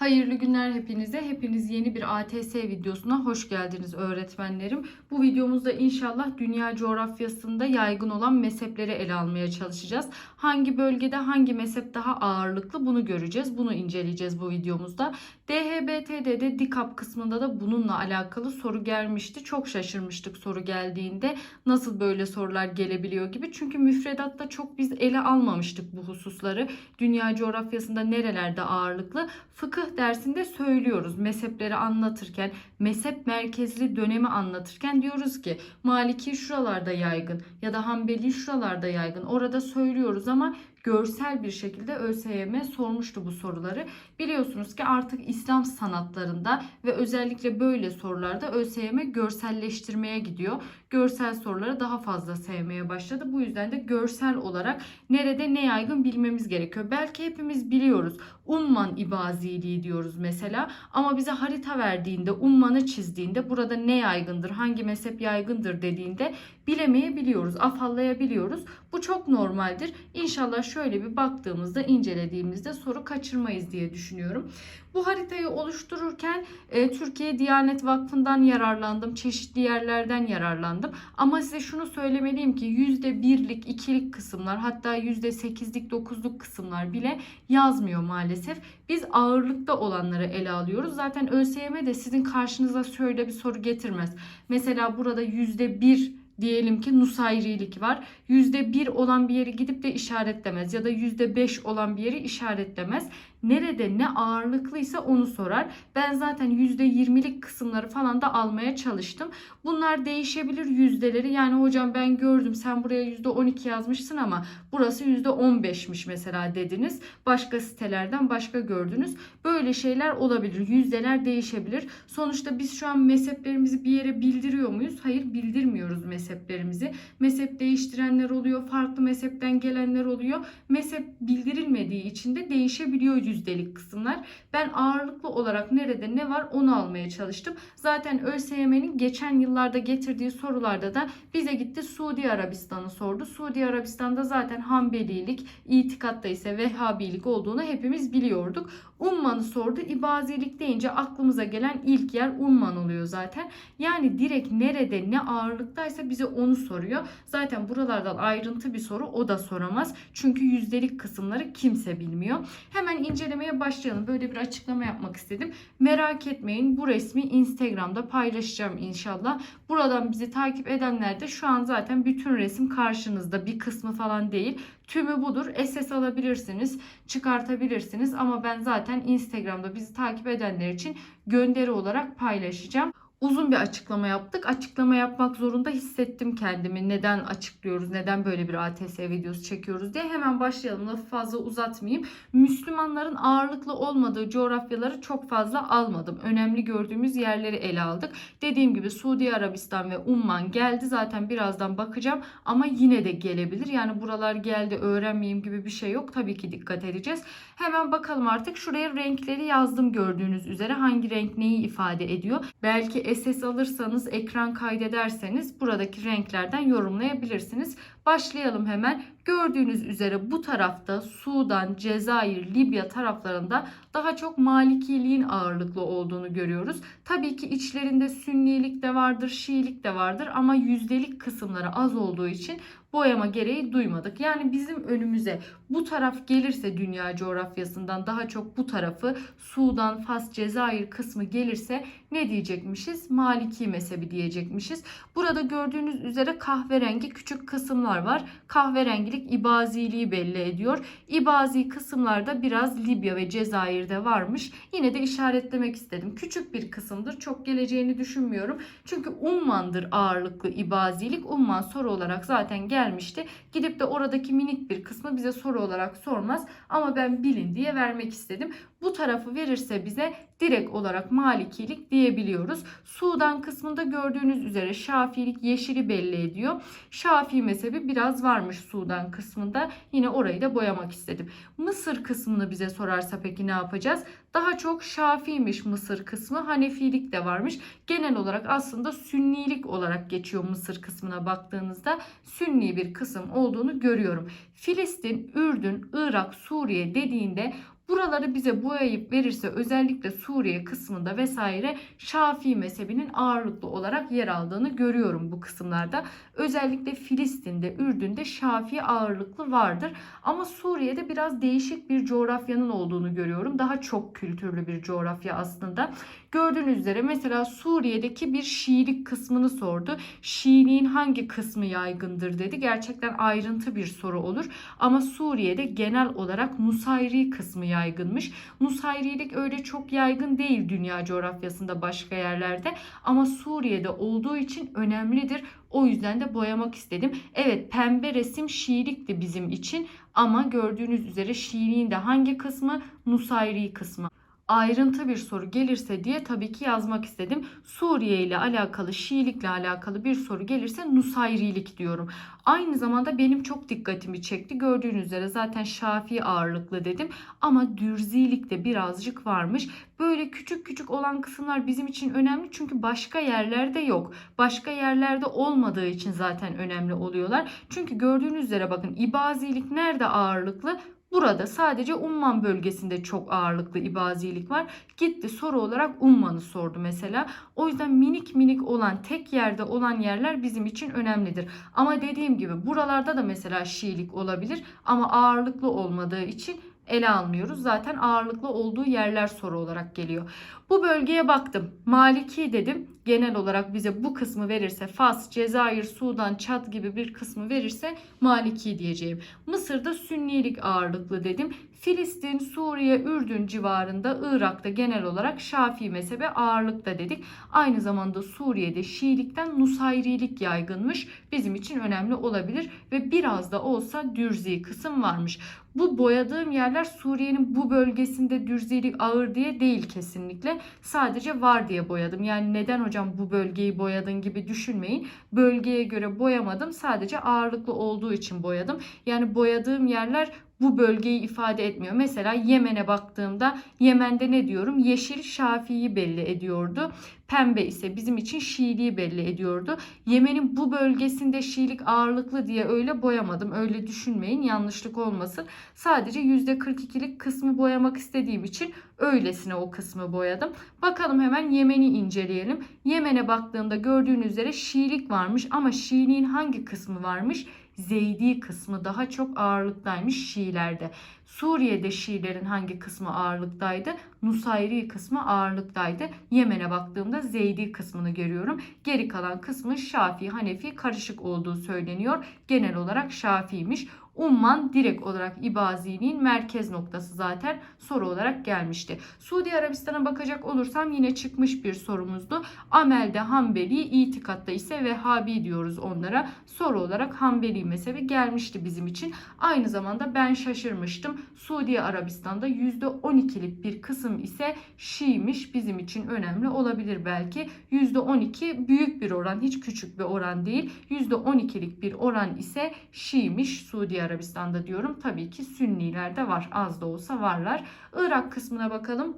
Hayırlı günler hepinize. Hepiniz yeni bir ATS videosuna hoş geldiniz öğretmenlerim. Bu videomuzda inşallah dünya coğrafyasında yaygın olan mezhepleri ele almaya çalışacağız. Hangi bölgede hangi mezhep daha ağırlıklı bunu göreceğiz. Bunu inceleyeceğiz bu videomuzda. DHBT'de DİKAP kısmında da bununla alakalı soru gelmişti. Çok şaşırmıştık soru geldiğinde. Nasıl böyle sorular gelebiliyor gibi. Çünkü müfredatta çok biz ele almamıştık bu hususları. Dünya coğrafyasında nerelerde ağırlıklı? Fıkıh dersinde söylüyoruz mezhepleri anlatırken, mezhep merkezli dönemi anlatırken diyoruz ki Maliki şuralarda yaygın ya da Hanbeli şuralarda yaygın. Orada söylüyoruz ama görsel bir şekilde ÖSYM sormuştu bu soruları. Biliyorsunuz ki artık İslam sanatlarında ve özellikle böyle sorularda ÖSYM görselleştirmeye gidiyor. Görsel soruları daha fazla sevmeye başladı. Bu yüzden de görsel olarak nerede ne yaygın bilmemiz gerekiyor. Belki hepimiz biliyoruz. Umman ibaziliği diyoruz mesela ama bize harita verdiğinde, ummanı çizdiğinde burada ne yaygındır, hangi mezhep yaygındır dediğinde bilemeyebiliyoruz, afallayabiliyoruz. Bu çok normaldir. İnşallah şöyle bir baktığımızda, incelediğimizde soru kaçırmayız diye düşünüyorum. Bu haritayı oluştururken e, Türkiye Diyanet Vakfı'ndan yararlandım. Çeşitli yerlerden yararlandım. Ama size şunu söylemeliyim ki %1'lik, 2'lik kısımlar hatta %8'lik, 9'luk kısımlar bile yazmıyor maalesef. Biz ağırlıkta olanları ele alıyoruz. Zaten ÖSYM de sizin karşınıza şöyle bir soru getirmez. Mesela burada %1 diyelim ki Nusayrilik var. %1 olan bir yeri gidip de işaretlemez ya da %5 olan bir yeri işaretlemez. Nerede ne ağırlıklıysa onu sorar. Ben zaten %20'lik kısımları falan da almaya çalıştım. Bunlar değişebilir yüzdeleri. Yani hocam ben gördüm sen buraya %12 yazmışsın ama burası %15'miş mesela dediniz. Başka sitelerden başka gördünüz. Böyle şeyler olabilir. Yüzdeler değişebilir. Sonuçta biz şu an mezheplerimizi bir yere bildiriyor muyuz? Hayır bildirmiyoruz mezheplerimizi. Mezhep değiştirenler oluyor. Farklı mezhepten gelenler oluyor. Mezhep bildirilmediği için de değişebiliyor yüzdelik kısımlar. Ben ağırlıklı olarak nerede ne var onu almaya çalıştım. Zaten ÖSYM'nin geçen yıllarda getirdiği sorularda da bize gitti Suudi Arabistan'ı sordu. Suudi Arabistan'da zaten Hanbelilik, itikatta ise Vehhabilik olduğunu hepimiz biliyorduk. Umman'ı sordu. İbazilik deyince aklımıza gelen ilk yer Umman oluyor zaten. Yani direkt nerede ne ağırlıktaysa bize onu soruyor. Zaten buralardan ayrıntı bir soru o da soramaz. Çünkü yüzdelik kısımları kimse bilmiyor. Hemen incelemeye başlayalım. Böyle bir açıklama yapmak istedim. Merak etmeyin bu resmi Instagram'da paylaşacağım inşallah. Buradan bizi takip edenler de şu an zaten bütün resim karşınızda. Bir kısmı falan değil. Tümü budur. SS alabilirsiniz, çıkartabilirsiniz ama ben zaten Instagram'da bizi takip edenler için gönderi olarak paylaşacağım. Uzun bir açıklama yaptık. Açıklama yapmak zorunda hissettim kendimi. Neden açıklıyoruz, neden böyle bir ATS videosu çekiyoruz diye. Hemen başlayalım. Lafı fazla uzatmayayım. Müslümanların ağırlıklı olmadığı coğrafyaları çok fazla almadım. Önemli gördüğümüz yerleri ele aldık. Dediğim gibi Suudi Arabistan ve Umman geldi. Zaten birazdan bakacağım ama yine de gelebilir. Yani buralar geldi öğrenmeyeyim gibi bir şey yok. Tabii ki dikkat edeceğiz. Hemen bakalım artık. Şuraya renkleri yazdım gördüğünüz üzere. Hangi renk neyi ifade ediyor? Belki SS alırsanız, ekran kaydederseniz buradaki renklerden yorumlayabilirsiniz. Başlayalım hemen. Gördüğünüz üzere bu tarafta Sudan, Cezayir, Libya taraflarında daha çok Malikiliğin ağırlıklı olduğunu görüyoruz. Tabii ki içlerinde Sünnilik de vardır, Şiilik de vardır ama yüzdelik kısımları az olduğu için boyama gereği duymadık. Yani bizim önümüze bu taraf gelirse dünya coğrafyasından daha çok bu tarafı Sudan, Fas, Cezayir kısmı gelirse ne diyecekmişiz? Maliki mezhebi diyecekmişiz. Burada gördüğünüz üzere kahverengi küçük kısımlar var. Kahverengilik ibaziliği belli ediyor. İbazi kısımlarda biraz Libya ve Cezayir'de varmış. Yine de işaretlemek istedim. Küçük bir kısımdır. Çok geleceğini düşünmüyorum. Çünkü Umman'dır ağırlıklı ibazilik. Umman soru olarak zaten gelmişti. Gidip de oradaki minik bir kısmı bize soru olarak sormaz. Ama ben bilin diye vermek istedim. Bu tarafı verirse bize direkt olarak Malikilik diyebiliyoruz. Sudan kısmında gördüğünüz üzere Şafiilik yeşili belli ediyor. Şafii mezhebi biraz varmış Sudan kısmında. Yine orayı da boyamak istedim. Mısır kısmını bize sorarsa peki ne yapacağız? Daha çok Şafi'ymiş Mısır kısmı. Hanefilik de varmış. Genel olarak aslında Sünnilik olarak geçiyor Mısır kısmına baktığınızda. Sünni bir kısım olduğunu görüyorum. Filistin, Ürdün, Irak, Suriye dediğinde Buraları bize boyayıp verirse özellikle Suriye kısmında vesaire Şafii mezhebinin ağırlıklı olarak yer aldığını görüyorum bu kısımlarda. Özellikle Filistin'de, Ürdün'de Şafii ağırlıklı vardır. Ama Suriye'de biraz değişik bir coğrafyanın olduğunu görüyorum. Daha çok kültürlü bir coğrafya aslında. Gördüğünüz üzere mesela Suriye'deki bir Şiilik kısmını sordu. Şiiliğin hangi kısmı yaygındır dedi. Gerçekten ayrıntı bir soru olur. Ama Suriye'de genel olarak Nusayri kısmı yaygınmış. Nusayrilik öyle çok yaygın değil dünya coğrafyasında başka yerlerde. Ama Suriye'de olduğu için önemlidir. O yüzden de boyamak istedim. Evet pembe resim Şiilikti bizim için. Ama gördüğünüz üzere Şiiliğin de hangi kısmı? Nusayri kısmı ayrıntı bir soru gelirse diye tabii ki yazmak istedim. Suriye ile alakalı, Şiilikle alakalı bir soru gelirse Nusayrilik diyorum. Aynı zamanda benim çok dikkatimi çekti. Gördüğünüz üzere zaten Şafii ağırlıklı dedim ama Dürzilik de birazcık varmış. Böyle küçük küçük olan kısımlar bizim için önemli çünkü başka yerlerde yok. Başka yerlerde olmadığı için zaten önemli oluyorlar. Çünkü gördüğünüz üzere bakın İbazilik nerede ağırlıklı? Burada sadece Umman bölgesinde çok ağırlıklı ibazilik var. Gitti soru olarak Umman'ı sordu mesela. O yüzden minik minik olan tek yerde olan yerler bizim için önemlidir. Ama dediğim gibi buralarda da mesela Şiilik olabilir ama ağırlıklı olmadığı için ele almıyoruz. Zaten ağırlıklı olduğu yerler soru olarak geliyor. Bu bölgeye baktım. Maliki dedim. Genel olarak bize bu kısmı verirse Fas, Cezayir, Sudan, Çat gibi bir kısmı verirse Maliki diyeceğim. Mısır'da Sünnilik ağırlıklı dedim. Filistin, Suriye, Ürdün civarında Irak'ta genel olarak Şafii mezhebe ağırlıkta dedik. Aynı zamanda Suriye'de Şiilikten Nusayrilik yaygınmış. Bizim için önemli olabilir ve biraz da olsa Dürzi kısım varmış. Bu boyadığım yerler Suriye'nin bu bölgesinde Dürzilik ağır diye değil kesinlikle. Sadece var diye boyadım. Yani neden hocam bu bölgeyi boyadın gibi düşünmeyin. Bölgeye göre boyamadım. Sadece ağırlıklı olduğu için boyadım. Yani boyadığım yerler bu bölgeyi ifade etmiyor. Mesela Yemen'e baktığımda Yemen'de ne diyorum? Yeşil Şafii'yi belli ediyordu. Pembe ise bizim için Şiiliği belli ediyordu. Yemen'in bu bölgesinde Şiilik ağırlıklı diye öyle boyamadım. Öyle düşünmeyin yanlışlık olmasın. Sadece %42'lik kısmı boyamak istediğim için öylesine o kısmı boyadım. Bakalım hemen Yemen'i inceleyelim. Yemen'e baktığımda gördüğünüz üzere Şiilik varmış ama Şiiliğin hangi kısmı varmış? Zeydi kısmı daha çok ağırlıktaymış Şiilerde. Suriye'de Şiilerin hangi kısmı ağırlıktaydı? Nusayri kısmı ağırlıktaydı. Yemen'e baktığımda Zeydi kısmını görüyorum. Geri kalan kısmı Şafii, Hanefi karışık olduğu söyleniyor. Genel olarak Şafi'ymiş. Umman direkt olarak İbaziliğin merkez noktası zaten soru olarak gelmişti. Suudi Arabistan'a bakacak olursam yine çıkmış bir sorumuzdu. Amel'de Hanbeli, itikatta ise Vehhabi diyoruz onlara. Soru olarak Hanbeli mezhebi gelmişti bizim için. Aynı zamanda ben şaşırmıştım. Suudi Arabistan'da %12'lik bir kısım ise Şii'miş bizim için önemli olabilir belki. %12 büyük bir oran hiç küçük bir oran değil. %12'lik bir oran ise Şii'miş Suudi Arabistan'da diyorum. Tabii ki Sünniler de var az da olsa varlar. Irak kısmına bakalım.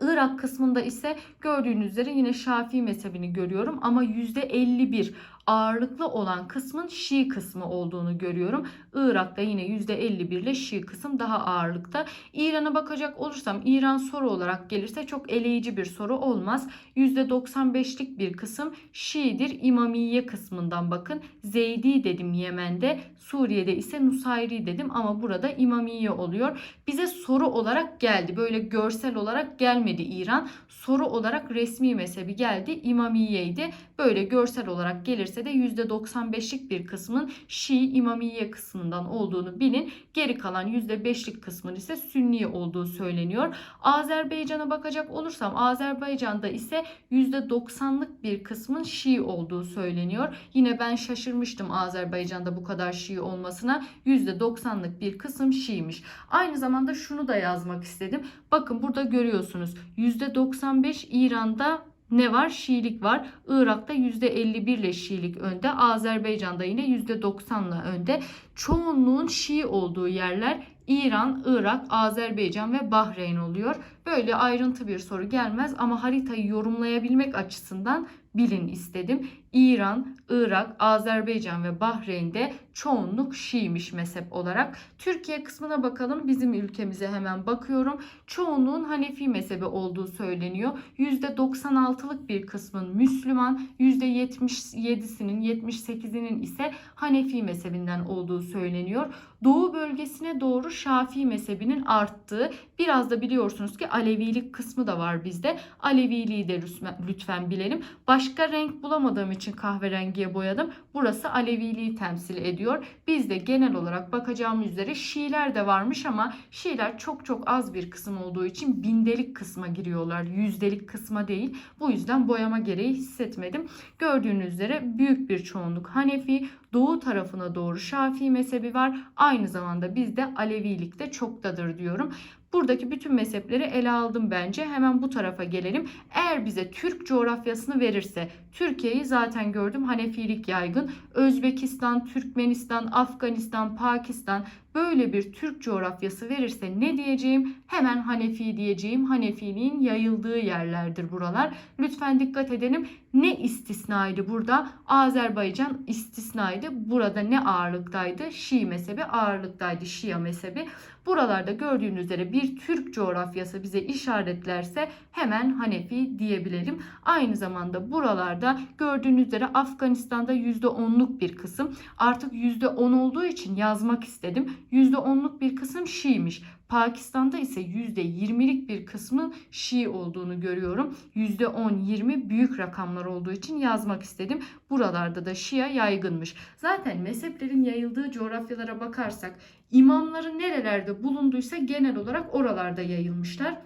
Irak kısmında ise gördüğünüz üzere yine Şafii mezhebini görüyorum ama %51 ağırlıklı olan kısmın Şii kısmı olduğunu görüyorum. Irak'ta yine %51 ile Şii kısım daha ağırlıkta. İran'a bakacak olursam İran soru olarak gelirse çok eleyici bir soru olmaz. %95'lik bir kısım Şii'dir. İmamiye kısmından bakın. Zeydi dedim Yemen'de. Suriye'de ise Nusayri dedim ama burada İmamiye oluyor. Bize soru olarak geldi. Böyle görsel olarak gelmedi İran. Soru olarak resmi mezhebi geldi. İmamiye'ydi. Böyle görsel olarak gelirse de %95'lik bir kısmın Şii İmamiye kısmından olduğunu bilin. Geri kalan %5'lik kısmın ise Sünni olduğu söyleniyor. Azerbaycan'a bakacak olursam Azerbaycan'da ise %90'lık bir kısmın Şii olduğu söyleniyor. Yine ben şaşırmıştım Azerbaycan'da bu kadar Şii olmasına. %90'lık bir kısım Şii'miş. Aynı zamanda şunu da yazmak istedim. Bakın burada görüyorsunuz. %95 İran'da ne var? Şiilik var. Irak'ta %51 ile Şiilik önde. Azerbaycan'da yine %90 ile önde. Çoğunluğun Şii olduğu yerler İran, Irak, Azerbaycan ve Bahreyn oluyor. Böyle ayrıntı bir soru gelmez ama haritayı yorumlayabilmek açısından bilin istedim. İran, Irak, Azerbaycan ve Bahreyn'de çoğunluk Şiimiş mezhep olarak. Türkiye kısmına bakalım. Bizim ülkemize hemen bakıyorum. Çoğunluğun Hanefi mezhebi olduğu söyleniyor. %96'lık bir kısmın Müslüman, %77'sinin 78'inin ise Hanefi mezhebinden olduğu söyleniyor. Doğu bölgesine doğru Şafii mezhebinin arttığı, biraz da biliyorsunuz ki Alevilik kısmı da var bizde. Aleviliği de lütfen, bilelim. Başka renk bulamadığım için kahverengiye boyadım. Burası Aleviliği temsil ediyor. Bizde genel olarak bakacağımız üzere Şiiler de varmış ama Şiiler çok çok az bir kısım olduğu için bindelik kısma giriyorlar. Yüzdelik kısma değil. Bu yüzden boyama gereği hissetmedim. Gördüğünüz üzere büyük bir çoğunluk Hanefi, doğu tarafına doğru Şafii mezhebi var. Aynı zamanda bizde Alevilik de çoktadır diyorum. Buradaki bütün mezhepleri ele aldım bence. Hemen bu tarafa gelelim. Eğer bize Türk coğrafyasını verirse, Türkiye'yi zaten gördüm Hanefilik yaygın. Özbekistan, Türkmenistan, Afganistan, Pakistan böyle bir Türk coğrafyası verirse ne diyeceğim? Hemen Hanefi diyeceğim. Hanefiliğin yayıldığı yerlerdir buralar. Lütfen dikkat edelim. Ne istisnaydı burada? Azerbaycan istisnaydı. Burada ne ağırlıktaydı? Şii mezhebi ağırlıktaydı. Şia mezhebi. Buralarda gördüğünüz üzere bir Türk coğrafyası bize işaretlerse hemen Hanefi diyebilelim. Aynı zamanda buralarda gördüğünüz üzere Afganistan'da %10'luk bir kısım. Artık %10 olduğu için yazmak istedim. %10'luk bir kısım Şii'miş. Pakistan'da ise %20'lik bir kısmın Şii olduğunu görüyorum. %10-20 büyük rakamlar olduğu için yazmak istedim. Buralarda da Şia yaygınmış. Zaten mezheplerin yayıldığı coğrafyalara bakarsak imamları nerelerde bulunduysa genel olarak oralarda yayılmışlar.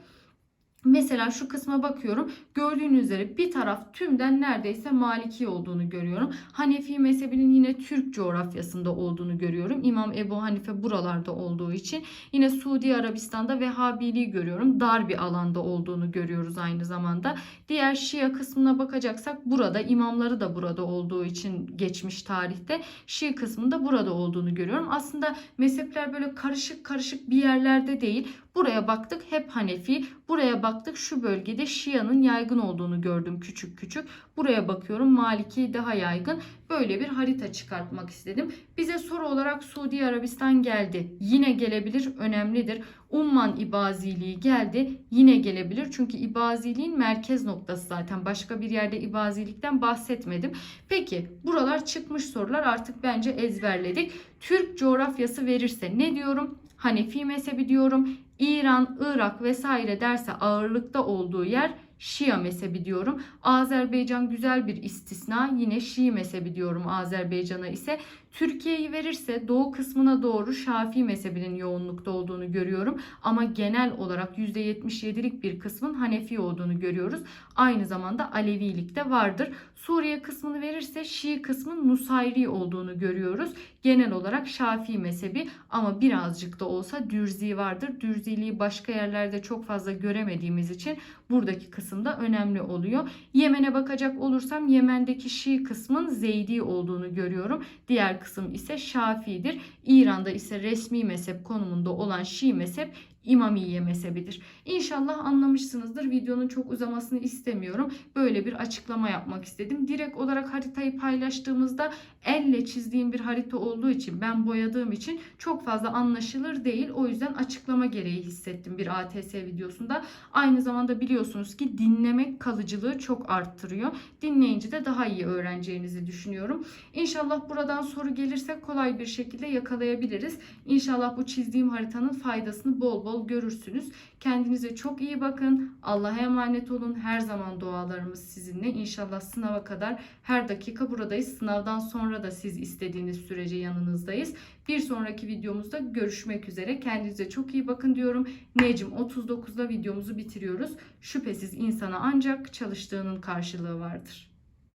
Mesela şu kısma bakıyorum. Gördüğünüz üzere bir taraf tümden neredeyse Maliki olduğunu görüyorum. Hanefi mezhebinin yine Türk coğrafyasında olduğunu görüyorum. İmam Ebu Hanife buralarda olduğu için. Yine Suudi Arabistan'da Vehhabiliği görüyorum. Dar bir alanda olduğunu görüyoruz aynı zamanda. Diğer Şia kısmına bakacaksak burada imamları da burada olduğu için geçmiş tarihte Şii kısmında burada olduğunu görüyorum. Aslında mezhepler böyle karışık karışık bir yerlerde değil. Buraya baktık hep Hanefi. Buraya baktık şu bölgede Şia'nın yaygın olduğunu gördüm küçük küçük. Buraya bakıyorum Maliki daha yaygın. Böyle bir harita çıkartmak istedim. Bize soru olarak Suudi Arabistan geldi. Yine gelebilir önemlidir. Umman İbaziliği geldi. Yine gelebilir. Çünkü İbaziliğin merkez noktası zaten. Başka bir yerde İbazilikten bahsetmedim. Peki buralar çıkmış sorular artık bence ezberledik. Türk coğrafyası verirse ne diyorum? Hanefi mezhebi diyorum. İran, Irak vesaire derse ağırlıkta olduğu yer Şia mezhebi diyorum. Azerbaycan güzel bir istisna. Yine Şii mezhebi diyorum Azerbaycan'a ise. Türkiye'yi verirse doğu kısmına doğru Şafii mezhebinin yoğunlukta olduğunu görüyorum. Ama genel olarak %77'lik bir kısmın Hanefi olduğunu görüyoruz. Aynı zamanda Alevilik de vardır. Suriye kısmını verirse Şii kısmın Nusayri olduğunu görüyoruz. Genel olarak Şafii mezhebi ama birazcık da olsa Dürzi vardır. Dürziliği başka yerlerde çok fazla göremediğimiz için buradaki kısımda önemli oluyor. Yemen'e bakacak olursam Yemen'deki Şii kısmın Zeydi olduğunu görüyorum. Diğer kısım ise Şafii'dir. İran'da ise resmi mezhep konumunda olan Şii mezhep İmamiye mezhebidir. İnşallah anlamışsınızdır. Videonun çok uzamasını istemiyorum. Böyle bir açıklama yapmak istedim. Direkt olarak haritayı paylaştığımızda elle çizdiğim bir harita olduğu için ben boyadığım için çok fazla anlaşılır değil. O yüzden açıklama gereği hissettim bir ATS videosunda. Aynı zamanda biliyorsunuz ki dinlemek kalıcılığı çok arttırıyor. Dinleyince de daha iyi öğreneceğinizi düşünüyorum. İnşallah buradan soru gelirse kolay bir şekilde yakalayabiliriz. İnşallah bu çizdiğim haritanın faydasını bol bol görürsünüz. Kendinize çok iyi bakın. Allah'a emanet olun. Her zaman dualarımız sizinle. İnşallah sınava kadar her dakika buradayız. Sınavdan sonra da siz istediğiniz sürece yanınızdayız. Bir sonraki videomuzda görüşmek üzere. Kendinize çok iyi bakın diyorum. Necim 39'da videomuzu bitiriyoruz. Şüphesiz insana ancak çalıştığının karşılığı vardır.